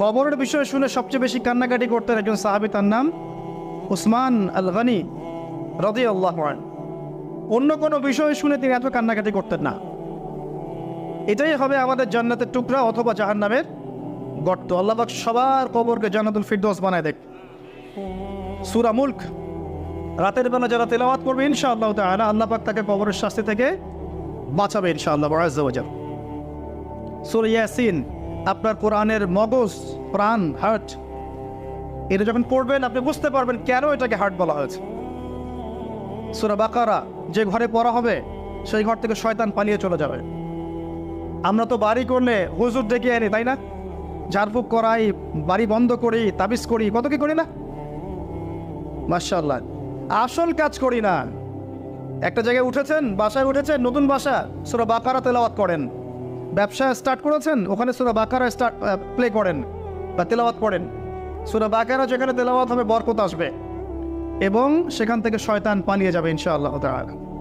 কবরের বিষয়ে শুনে সবচেয়ে বেশি কান্নাকাটি করতেন একজন সাহাবি, তার নাম উসমান আল গানি রদি আল্লাহ অন্য কোনো বিষয় শুনে তিনি এত কান্নাকাটি করতেন না। এটাই হবে আমাদের জান্নাতের টুকরা অথবা জাহান নামের গর্ত আল্লাহবাক সবার কবরকে জান্নাতুল ফিরদৌস বানায় দেখ। সুরা মুল্ক, রাতের বেলা যারা তেলাওয়াত করবে, ইনশাআল্লাহ তাআলা আল্লাহ পাক তাকে কবরের শাস্তি থেকে বাঁচাবে ইনশাআল্লাহ। সূরা ইয়াসিন আপনার কোরআনের মগজ, প্রাণ হার্ট এটা যখন পড়বেন, আপনি বুঝতে পারবেন কেন এটাকে হার্ট বলা হয়েছে। সূরা বাকারা, যে ঘরে পড়া হবে, সেই ঘর থেকে শয়তান পালিয়ে চলে যাবে। আমরা তো বাড়ি করলে হুজুর ডেকে আনি, তাই না? ঝাড়ফুঁক করাই, বাড়ি বন্ধ করি, তাবিজ করি, কত কি করি না? মার্শাল্লাহ আসল কাজ করি না। একটা জায়গায় উঠেছেন, বাসায় উঠেছেন, নতুন বাসা, সুরা বাকারা তেলাওয়াত করেন। ব্যবসা স্টার্ট করেছেন? ওখানে সুরা বাকারা স্টার্ট প্লে করেন বা তেলাওয়াত করেন। সুরা বাকারা যেখানে তেলাওয়াত হবে, বরকত আসবে। এবং সেখান থেকে শয়তান পালিয়ে যাবে, ইনশাআল্লাহ তাআলা।